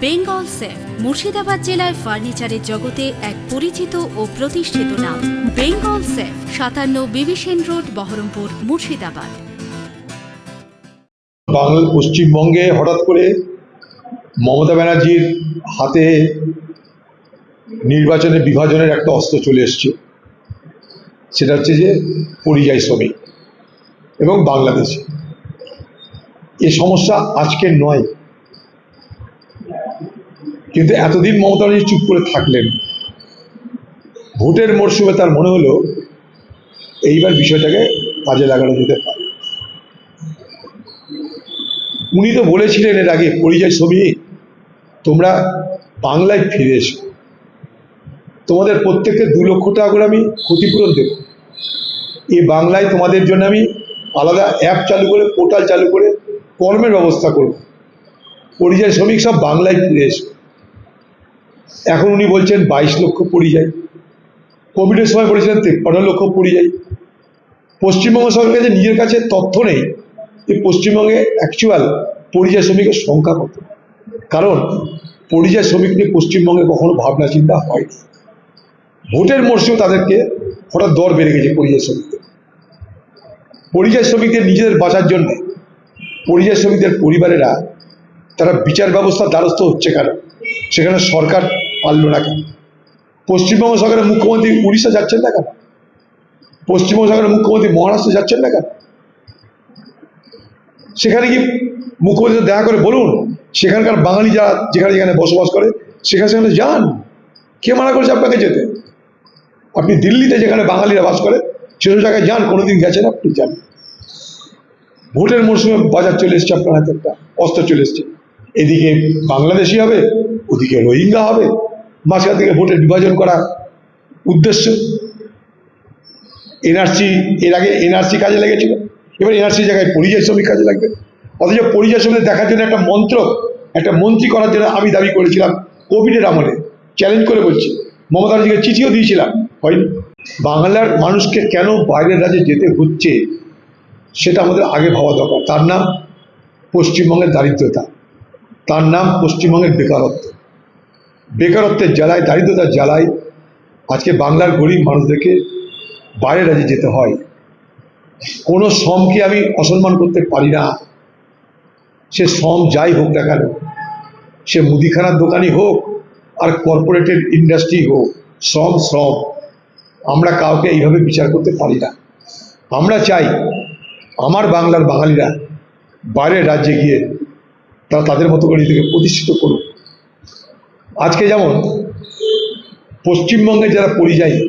Bengal safe, Murshidabad জেলায় ফার্নিচারের জগতে এক পরিচিত ও প্রতিষ্ঠিত নাম। বেঙ্গল সেফ, সাতান্ন বিবিসেন রোড, বহরমপুর, মুর্শিদাবাদ। বাংলা পশ্চিমবঙ্গে হঠাৎ করে মমতা ব্যানার্জির হাতে নির্বাচনের বিভাজনের একটা অস্ত্র চলে এসছে। সেটা হচ্ছে যে পরিযায়ী শ্রমিক এবং বাংলাদেশে। এ সমস্যা আজকের নয়। কিন্তু এতদিন মমতা ব্যানার্জি চুপ করে থাকলেন। ভোটের মরশুমে তার মনে হলো, এইবার বিষয়টাকে কাজে লাগানো যেতে পারে। উনি তো বলেছিলেন এর আগে, পরিযায়ী শ্রমিক, তোমরা বাংলায় ফিরে এসো। তোমাদের প্রত্যেককে দু লক্ষ টাকা করে আমি ক্ষতিপূরণ দেব। এই বাংলায় তোমাদের জন্য আমি আলাদা অ্যাপ চালু করে পোর্টাল চালু করে কর্মের ব্যবস্থা করব। পরিযায়ী শ্রমিক সব বাংলায় ফিরে এসো। এখন উনি বলছেন বাইশ লক্ষ পরিযায়ী কোভিডের সময় বলেছিলেন তেপ্পান্ন লক্ষ পরিযায়ী পশ্চিমবঙ্গ সরকারের কাছে নিজের কাছে তথ্য নেই যে পশ্চিমবঙ্গে অ্যাকচুয়াল পরিযায়ী শ্রমিকের সংখ্যা কত। কারণ পরিযায়ী শ্রমিক নিয়ে পশ্চিমবঙ্গে কখনো ভাবনা চিন্তা হয়নি। ভোটের মরশুমে তাদেরকে হঠাৎ দর বেড়ে গেছে পরিযায়ী শ্রমিকদের। পরিযায়ী শ্রমিকদের নিজেদের বাঁচার জন্য পরিযায়ী শ্রমিকদের পরিবারেরা তারা বিচার ব্যবস্থার দ্বারস্থ হচ্ছে কেন? সেখানে সরকার পারল না কেন? পশ্চিমবঙ্গ সরকারের মুখ্যমন্ত্রী উড়িষ্যা যাচ্ছেন না কেন? পশ্চিমবঙ্গ সরকারের মুখ্যমন্ত্রী মহারাষ্ট্র যাচ্ছেন না কেন? সেখানে কি মুখ্যমন্ত্রী দেখা করে বলুন, সেখানকার বাঙালি যারা যেখানে যেখানে বসবাস করে, সেখানে সেখানে যান। কে মানা করেছে আপনাকে যেতে? আপনি দিল্লিতে যেখানে বাঙালিরা বাস করে, সেসব জায়গায় যান, কোনোদিন গেছেন আপনি? যান। ভোটের মরশুমে বাজার চলে এসছে আপনার হাতে একটা, অস্ত্র চলে এসছে। এদিকে বাংলাদেশি হবে, ওদিকে রোহিঙ্গা হবে। মাঝখান থেকে ভোটের বিভাজন করা উদ্দেশ্য। এনআরসি, এর আগে এনআরসি কাজে লেগেছিল। এবার এনআরসি জায়গায় পরিযায়ী শ্রমিক কাজে লাগবে। অথচ পরিযায়ী শ্রমিক দেখার জন্য একটা মন্ত্র, একটা মন্ত্রী করার জন্য আমি দাবি করেছিলাম কোভিডের আমলে। চ্যালেঞ্জ করে বলছি। মমতা ব্যানার্জিকে চিঠিও দিয়েছিলাম। হয়নি। বাংলার মানুষকে কেন বাইরের রাজ্যে যেতে হচ্ছে, সেটা আমাদের আগে ভাবা দরকার। তার নাম পশ্চিমবঙ্গের দারিদ্রতা। তার নাম পশ্চিমবঙ্গের বেকারত্ব। বেকারত্বের জ্বালায় দারিদ্রতার জ্বালায় আজকে বাংলার গরিব মানুষদেরকে বাইরের রাজ্যে যেতে হয়। কোনো শ্রমকে আমি অসম্মান করতে পারি না। সে শ্রম যাই হোক না কেন, সে মুদিখানার দোকানই হোক আর কর্পোরেটেড ইন্ডাস্ট্রি হোক, শ্রম শ্রম, আমরা কাউকে এইভাবে বিচার করতে পারি না। আমরা চাই আমার বাংলার বাঙালিরা বাইরের রাজ্যে গিয়ে তারা তাদের মতো করে নিজেকে প্রতিষ্ঠিত করুক। আজকে যেমন পশ্চিমবঙ্গে যারা পরিযায়ী,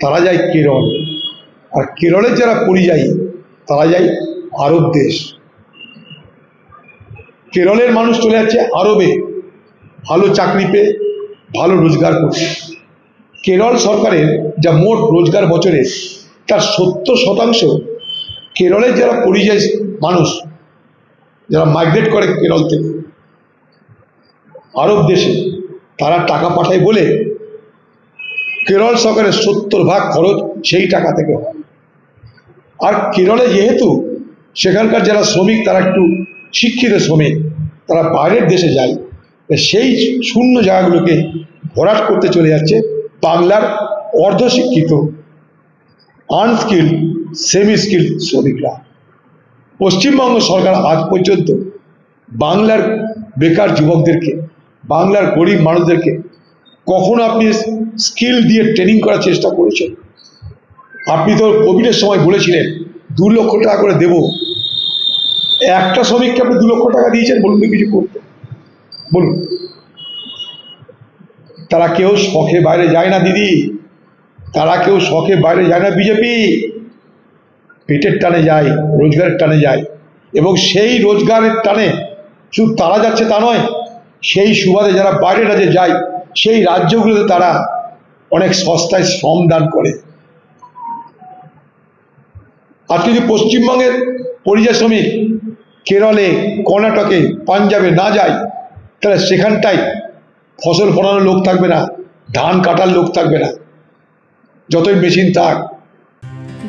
তারা যায় কেরল। আর কেরলের যারা পরিযায়ী, তারা যায় আরব দেশ। কেরলের মানুষ চলে যাচ্ছে আরবে। ভালো চাকরি পেয়ে, ভালো রোজগার করছে। কেরল সরকারের যা মোট রোজগার বছরে, তার সত্তর শতাংশ কেরলের যারা পরিযায়ী মানুষ যারা মাইগ্রেট করে কেরল থেকে, আরব দেশে, তারা টাকা পাঠায় বলে কেরল সরকারের সত্তর ভাগ খরচ সেই টাকা থেকে হয়। আর কেরলে যেহেতু সেখানকার যারা শ্রমিক, তারা একটু শিক্ষিত শ্রমিক, তারা বাইরের দেশে যায় সেই শূন্য জায়গাগুলোকে ভরাট করতে চলে যাচ্ছে বাংলার অর্ধশিক্ষিত আনস্কিল্ড সেমি স্কিল্ড শ্রমিকরা। পশ্চিমবঙ্গ সরকার আজ পর্যন্ত বাংলার বেকার যুবকদেরকে, বাংলার গরিব মানুষদেরকে কখনো আপনি স্কিল দিয়ে ট্রেনিং করার চেষ্টা করেছেন? আপনি তো কোভিডের সময় বলেছিলেন, দু লক্ষ টাকা করে দেব। একটা শ্রমিককে আপনি দু লক্ষ টাকা দিয়েছেন, বলুন তো কিছু করতে। বলুন। তারা কেউ শখে বাইরে যায় না, দিদি। তারা কেউ শখে বাইরে যায় না, বিজেপি। পেটের টানে যায়, রোজগারের টানে যায় এবং সেই রোজগারের টানে শুধু তারা যাচ্ছে তা নয়, সেই সুবাদে যারা বাইরের রাজ্যে যায়, সেই রাজ্যগুলোতে তারা অনেক সস্তায় শ্রম দান করে। আজকে যদি পশ্চিমবঙ্গের পরিযায়ী শ্রমিক, কেরলে, কর্ণাটকে, পাঞ্জাবে না যায়, তাহলে সেখানটায় ফসল ফলানোর লোক থাকবে না, ধান কাটার লোক থাকবে না। যতই মেশিন থাক